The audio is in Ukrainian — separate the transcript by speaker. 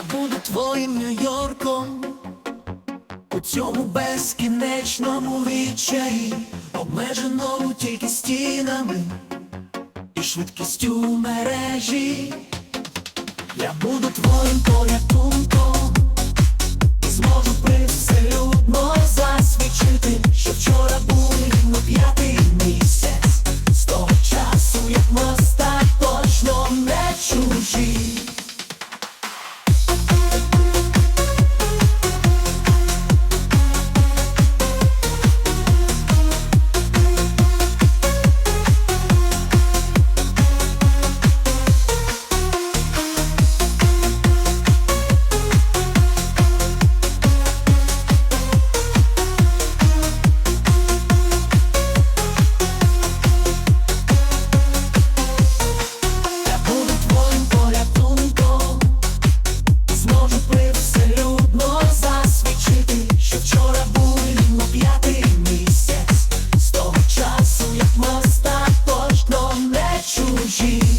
Speaker 1: Я буду твоїм Нью-Йорком у цьому безкінечному відчаї, обмеженому тільки стінами і швидкістю мережі. Я буду твоїм порятунком. She.